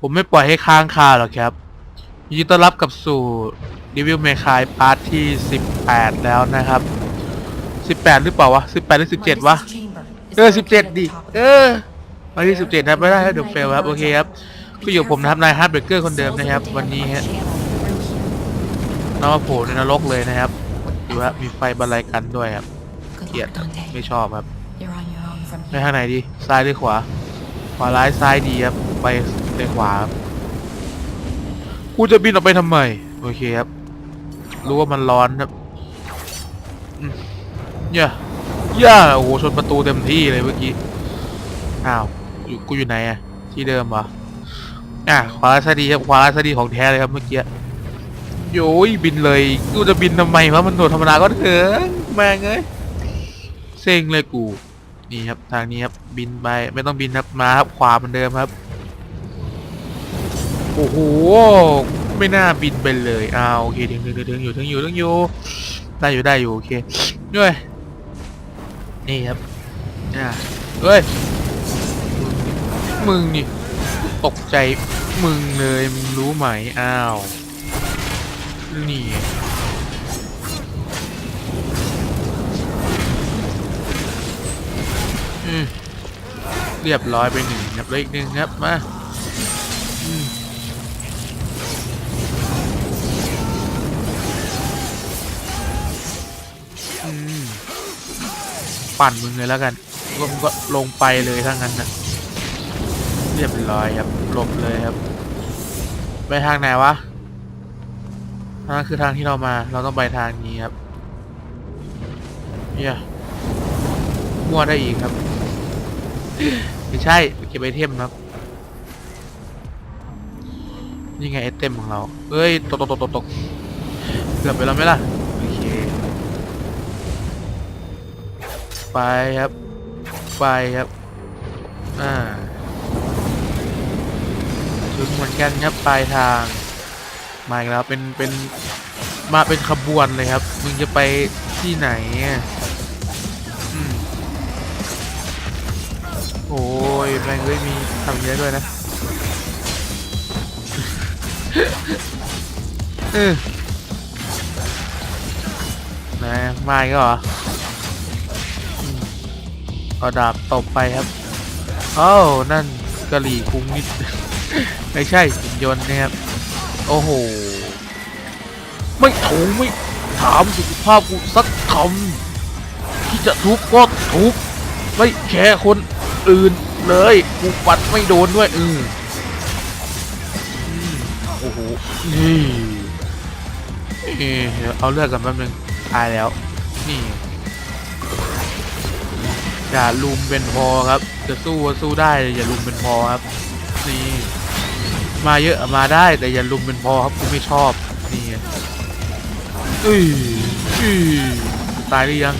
ผมไม่ปล่อยให้ค้างคาหรอกครับยินดีต้อนรับกับสู่ Devil May Cry พาร์ทที่ 18 แล้วนะครับ 18 หรือเปล่าวะ 18 หรือ 17 วะ เออ 17 ดิ เออวันที่ 17นะไม่ได้ครับเดี๋ยวเฟลครับ โอเคครับก็อยู่กับผมนะครับนายฮาร์ดเบรเกอร์คนเดิมนะครับ วันนี้ฮะน้องมาโผล่ในนรกเลยนะครับดูครับมีไฟบรรลัยกันด้วยครับเกลียดไม่ชอบครับไปทางไหนดี ซ้ายหรือขวา ขวาร้ายซ้ายดีครับ ไป ในขวาครับกูจะบินออกไปทำไม โอเคครับ รู้ว่ามันร้อนครับอืมย่าย่า โอ้โห ชนประตูเต็มที่เลยเมื่อกี้ อ้าวอยู่กูอยู่ไหนอะที่เดิมเหรออะขวาร้าซ้าดีครับขวาร้าซ้าดีของแท้เลยครับเมื่อกี้โยยบินเลยกูจะบินทำไมวะมันโดดธรรมดาก็เถอะแม่งเอ้ยเซ็งเลยกู นี่ครับทางนี้ครับบินไปไม่ต้องบินครับมาครับขวาเหมือนเดิมครับ โอ้โห ไม่น่าบินไปเลยอ้าวโอเคถึงถึงถึงอยู่ถึงอยู่ถึงอยู่ ได้อยู่ได้อยู่โอเคด้วยนี่ครับอ่าเฮ้ย มึงนี่ตกใจมึงเลยมึงรู้ไหมอ้าว นี่เรียบร้อยไปหนึ่งครับเหลขหนึ่งครับมา ปั่นมึงเลยแล้วกันก็มึงก็ลงไปเลยทั้งนั้นนะเรียบร้อยครับหลบเลยครับ ไปทางไหนวะทางคือทางที่เรามา เราต้องไปทางนี้ครับเนี่ยมั่วได้อีกครับ ไม่ใช่เก็บไอเทมครับ นี่ไงไอเทมของเราเฮ้ย ตกตกตกตกตกเกือบไปแล้วไหมล่ะ ไปครับ ไปครับ อ่าถึงเหมือนกันครับปลายทาง มาอีกแล้วเป็นเป็นมาเป็นขบวนเลยครับ มึงจะไปที่ไหนอืมโอ้ยแม่งเอ้ยมีทำเยอะด้วยนะเออนะมาอีกเหรอ เอาดาบตบไปครับโอ้าวนั่นกะหรี่คุ้งนิด ไม่ใช่หุ่นยนต์นะครับ โอ้โห ไม่ถูไม่ถามสุขภาพกูสักคำที่จะทุบก็ทุบไม่แคร์คนอื่นเลยกูปัดไม่โดนด้วยอออืมโอ้โหนี่เอ๊ะเอาเลือดกันแป๊บนึงตายแล้ว นี่ อย่าลุมเป็นพอครับ จะสู้ก็สู้ได้อย่าลุมเป็นพอครับ นี่ มาเยอะมาได้แต่อย่าลุมเป็นพอครับกูไม่ชอบ นี่ไงอุ้ยอุ้ยตายหรือยัง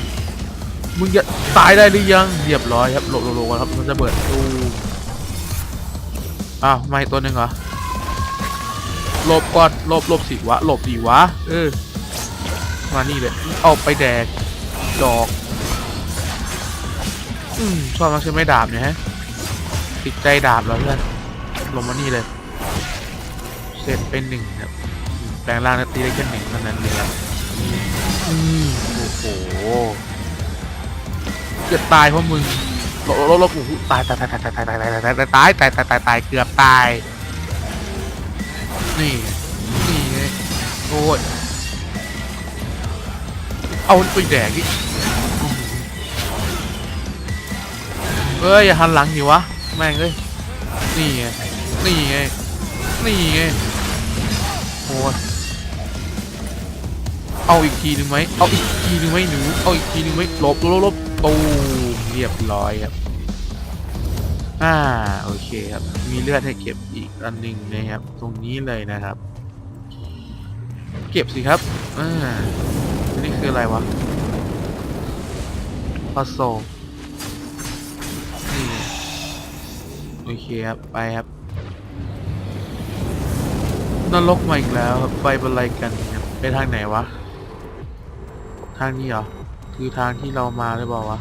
มึงจะตายได้หรือยัง เรียบร้อยครับหลบหลบหลบก่อนครับมันจะเบิดตู้อ้าวไม่ตัวหนึ่งเหรอหลบก่อนหลบหลบสิวะหลบสิวะ เออ มานี่เลย เอาไปแดกดอก อืมชอบนักใช้ไม้ดาบเนี่ยฮะติดใจดาบแล้วเพื่อนลงมานี่เลยเสร็จเป็นหนึ่งครับอืมแปลงร่างนาตีได้แค่หนึ่งเท่านั้นเลยครับอืมโอ้โหเกือบตายเพราะมึงลบลบลบโอ้โหตายตายตายตายตายตายตายตายตายตายตายตายตายตายตายเกือบตาย นี่ นี่ไงโอ้ยเอาไปแดกดิ เอ้ยอย่าหันหลังดิวะแม่งเอ้ยนี่ไงนี่ไงนี่ไงโอ้ยเอาอีกทีหนึ่งไหมเอาอีกทีหนึ่งไหมหนูเอาอีกทีหนึ่งไหมลบลบลบตูเรียบร้อยครับอ่าโอเคครับมีเลือดให้เก็บอีกอันหนึ่งนะครับ ตรงนี้เลยนะครับ เก็บสิครับอ่าอันนี้คืออะไรวะพัซโซ โอเคครับ ไปครับ นรกมาอีกแล้วครับไปบรรลัยกันครับไปทางไหนวะ ทางนี้เหรอ คือทางที่เรามาหรือเปล่าวะ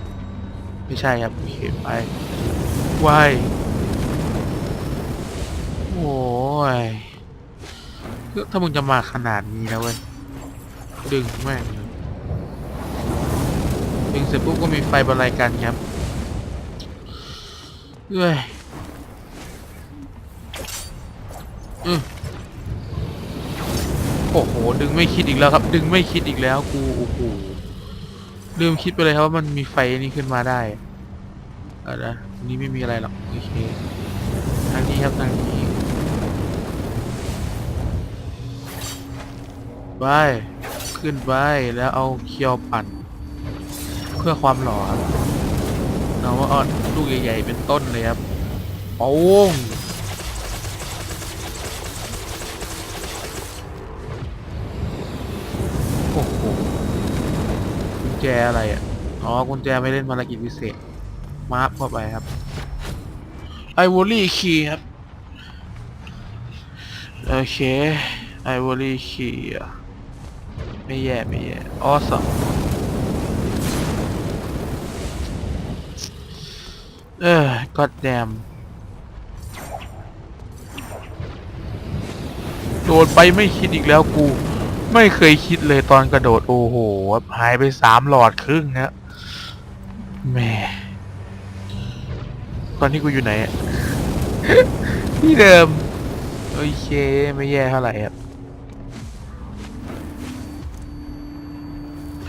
ไม่ใช่ครับ โอเคไปวายโอ้ยถ้ามึงจะมาขนาดนี้นะเว้ย ดึงแม่งเลยดึงเสร็จปุ๊บก็มีไฟบรรลัยกันครับเอ้ย โอ้โห ดึงไม่คิดอีกแล้วครับ ดึงไม่คิดอีกแล้ว กู โอ้โห ลืมคิดไปเลยครับว่ามันมีไฟนี่ขึ้นมาได้อาละนี้ไม่มีอะไรหรอก โอเค ทางนี้ครับทางนี้ไปขึ้นไปแล้วเอาเคียวปั่น เพื่อความหล่อครับเอาว่าเอาลูกใหญ่ๆเป็นต้นเลยครับโอ้ง ญแจอะไรอะ อ๋อกุญแจไม่เล่นภารกิจพิเศษ มาร์คเข้าไปครับ ไอวอรี่คีครับ โอเคไอวอรี่คีอะไม่แย่ไม่แย่ออสเออก็แดมโดดไปไม่คิดอีกแล้วกู ไม่เคยคิดเลยตอนกระโดด โอ้โหหายไปสามหลอดครึ่งนะแม่ตอนนี้กูอยู่ไหนที่เดิม โอเค ไม่แย่เท่าไหร่ครับ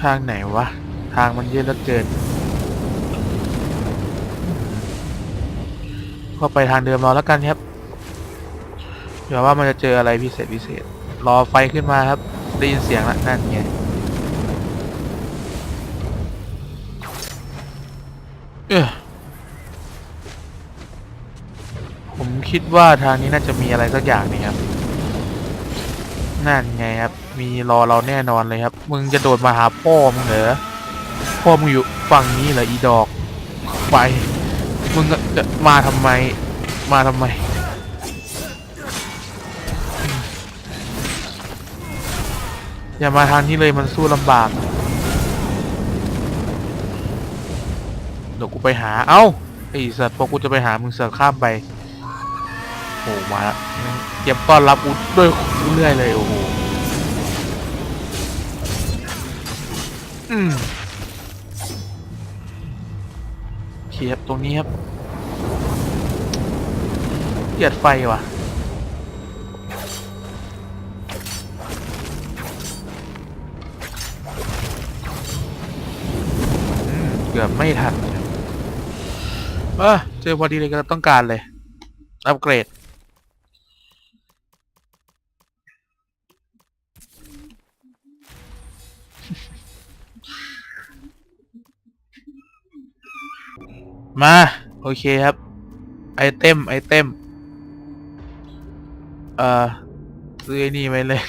ทางไหนวะ ทางมันเยอะเหลือเกินก็ไปทางเดิมเราแล้วกันครับเดี๋ยวว่ามันจะเจออะไรพิเศษพิเศษ รอไฟขึ้นมาครับ ได้ยินเสียงละนั่นไงเออผมคิดว่าทางนี้น่าจะมีอะไรสักอย่างนี่ครับ นั่นไงครับ มีรอเราแน่นอนเลยครับ มึงจะโดดมาหาพ่อมึงเหรอ พ่อมึงอยู่ฝั่งนี้เหรออีดอก ไป มึงจะมาทำไม มาทำไม อย่ามาทางนี้เลยมันสู้ลำบากเดี๋ยวกูไปหา เอ้าไอสัตว์พอกูจะไปหามึงเสือข้ามไปโอ้มาแล้วเตรียมต้อนรับกูด้วยเรื่อยเลยโอ้โหอืมเขียบตรงนี้ครับเกียดไฟว่ะ กือบไม่ทันเออเจอพอดีเลยก็ต้องการเลย อัปเกรด มา โอเคครับ ไอเทมไอเทมเอ่อ ซื้อนี่ไปเลย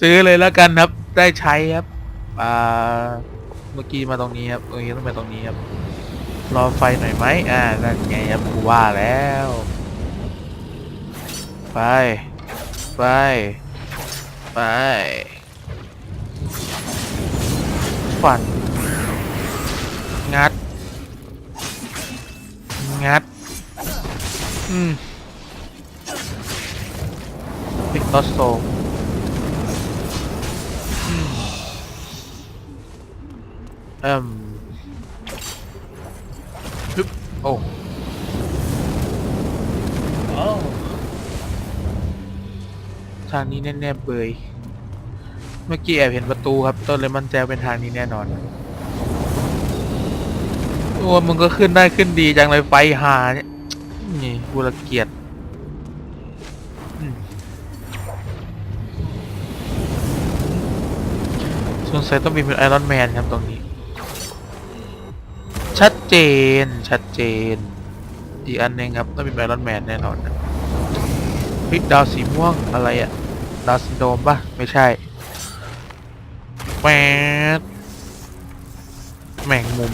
ซื้อเลยแล้วกันครับ ได้ใช้ครับ อ่า เมื่อกี้มาตรงนี้ครับเมื่อกี้ต้องไปตรงนี้ครับ รอไฟหน่อยไหมอ่า นั่นไงครับกูว่าแล้ว ไป ไป ไป ฝัน งัด งัด อืมพิกตอสโซ เอิ่มฮึบโอ้โอ้ทางนี้แน่ๆเบย เมื่อกี้แอบเห็นประตูครับ ต้นเลยมั่นใจว่าเป็นทางนี้แน่นอน โอ้มึงก็ขึ้นได้ขึ้นดีจังเลยไฟหาเนี่ย นี่กูละเกียดอืมสงสัยต้องมีเป็นไอรอนแมนครับตรงนี้ชัด เจน ชัดเจน อีกอันหนึงครับต้องมีไอรอนแมนแน่นอนนะเฮ้ยดาวสีม่วงอะไรอะดาวซินโดมปะไม่ใช่แหวดแมงมุม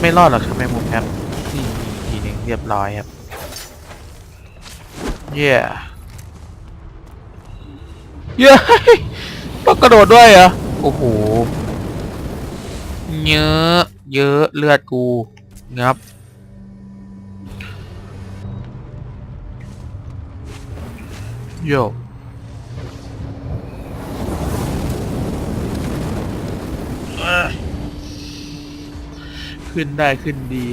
ไม่รอดหรอกครับแมงมุมครับนี่ทีหนึ่งเรียบร้อยครับเย่เย้ต้องกระโดดด้วยเหรอโอ้โห เยอะ เยอะเลือดกูงับโยขึ้นได้ขึ้นดี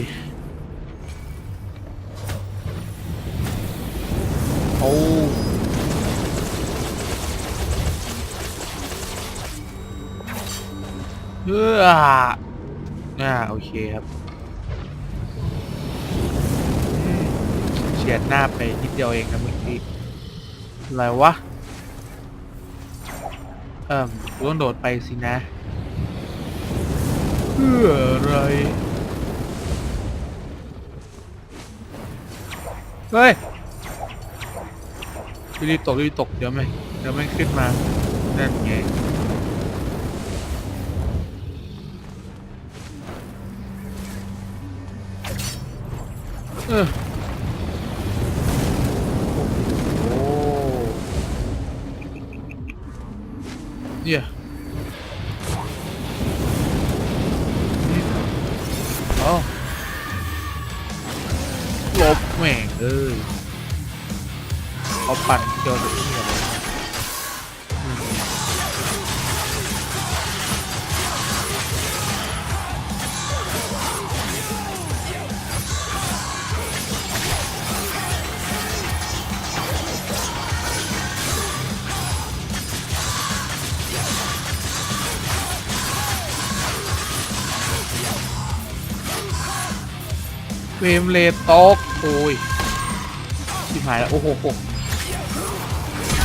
เอออ่าโอเคครับเฉียดหน้าไปนิดเดียวเองนะเมื่อกี้อะไรวะ เอิ่มต้องโดดไปสินะ เพื่ออะไร เฮ้ยรีบตกรีบตก เดี๋ยวไม่เดี๋ยวไม่ขึ้นมา นั่นไง เออโอ้เนี่ยเอ้าลบแหม่งเอ้ยเขาปั่นเกี่ยวกับนี่อะไเฟรมเรทตกโอ้ยชิบหายแล้ว โอ้โห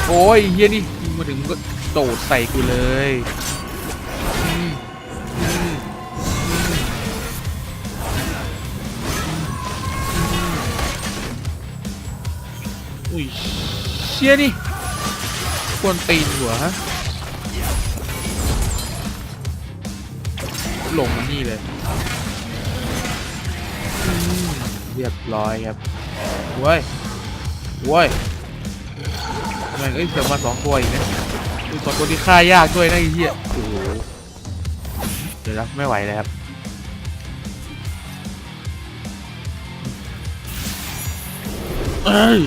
โอ้ยเฮียนี่ยิงมาถึงก็โดดใส่กูเลยอุ้ยเชี่ยนี่ควรตีนหัวฮะลงมานี่เลย เรียบร้อยครับเว้ยเว้ยทำไมเอ้ยเสือมาสองตัวอีกนะคือสองตัวที่ฆ่ายากด้วยนะไอ้เหี้ยโอ้โหเดี๋ยวนะไม่ไหวเลยครับเอ้ย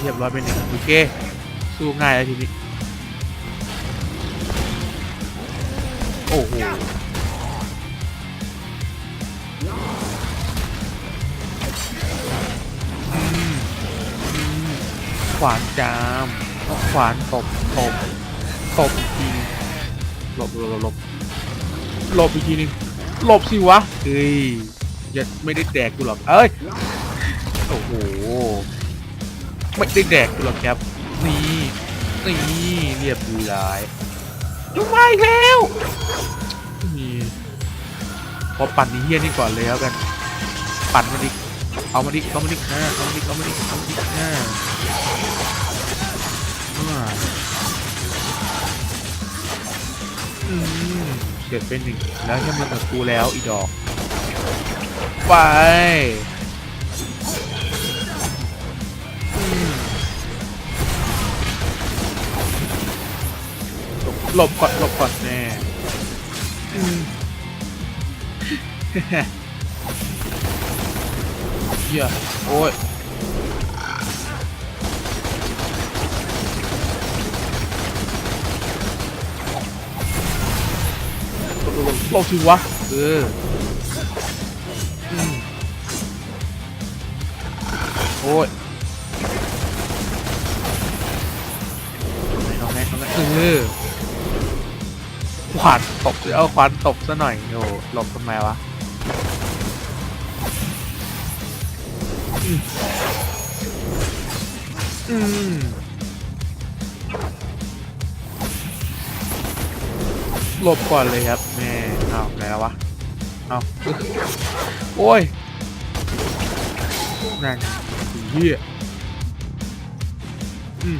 เรียบร้อยไปหนึ่งโอเคสู้ง่ายแล้วทีนี้ โอ้โหขวานจามขวานตบตบตบทีนึงหลบหลบหลบหลบอีกทีนึงหลบสิวะเฮ้ยย่าไม่ได้แดกกูหรอกเอ้ยโอ้โหไม่ได้แดกกูหรอกครับนี่นี่เรียบร้อย ยุงมาอีกแล้วนี่พอปั่นนี้เฮี้ยนี่ก่อนเลยแล้วกัน ปั่นมันอีกเอามาดิเอามาดิอ่าเอามาดิเอามาดิเอามาดิอ่าอ่าอืมเสร็จเป็นหนึ่งแล้วแค่มันกับกูแล้วอีดอก ไป หลบก่อนหลบก่อนแน่อืมเหี้ยโอ้ยหลบสิวะ เอออืมโอ้ยน้องแม่น้องแม่เออ ขวานตบเอาขวานตบซะหน่อยโอ้หลบทำไมวะอืมหลบก่อนเลยครับแม่เอาไหนแล้ววะเอาโอ้ยนั่นเหี้ยอืม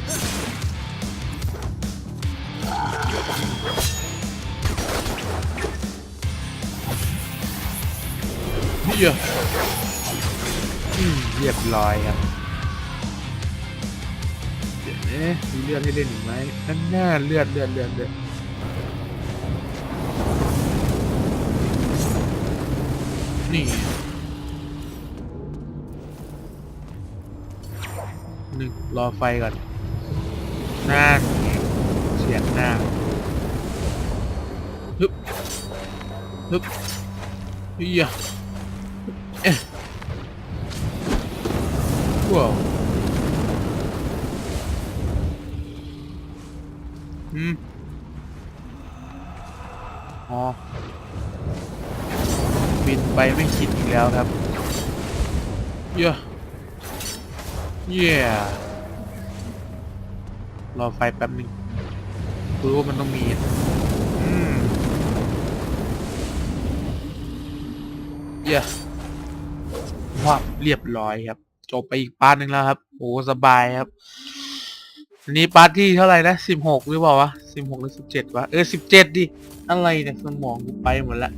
เรียบร้อยครับเดี๋ยวนี้มีเลือดให้เล่นอีกไหมนั่นแน่เลือดเลือดเลือดเลือดนี่หนึ่งรอไฟก่อนหน้าเสียงหน้าฮึบฮึบเฮีย ว้าวอืมอ๋อบินไปไม่คิดอีกแล้วครับ เยอะเย่รอไฟแป๊บหนึงรู้ว่ามันต้องมีอืมเย่ ว่าเรียบร้อยครับ จบไปอีกปาร์ทหนึ่งแล้วครับ โอ้สบายครับอันนี้ปาร์ทที่เท่าไหร่นะสิบหกหรือเปล่าวะสิบหกหรือสิบเจ็ดวะเออสิบเจ็ดดิอะไรเนี่ยสมองกูไปหมดละ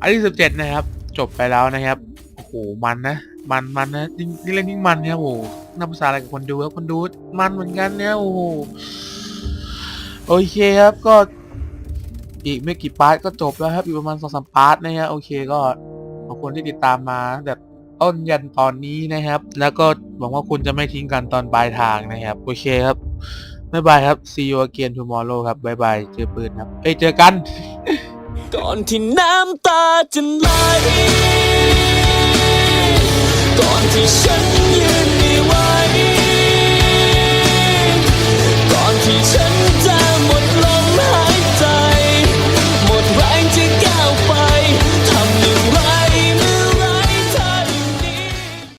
อันที่สิบเจ็ดนะครับ จบไปแล้วนะครับโอ้โหมันนะมันมันนะยิ่งเล่นยิ่งมันเนี่ยโอ้หนับภาษาอะไรกับคนดูครับคนดูมันเหมือนกันเนี่ยโอ้โหโอเคครับก็อีกไม่กี่พาร์ทก็จบแล้วครับอีกประมาณสองสามพาร์ทนะฮะโอเคก็ คนที่ติดตามมาแบบต้นยันตอนนี้นะครับ แล้วก็หวังว่าคุณจะไม่ทิ้งกันตอนปลายทางนะครับ โอเคครับบ๊ายบายครับ see you again tomorrow ครับบ๊ายบายเจอปืนครับเอ้ยเจอกัน ก่อนที่น้ำตาจะไหลก่อนที่ฉันยืนไม่ไหวก่อนที่ฉัน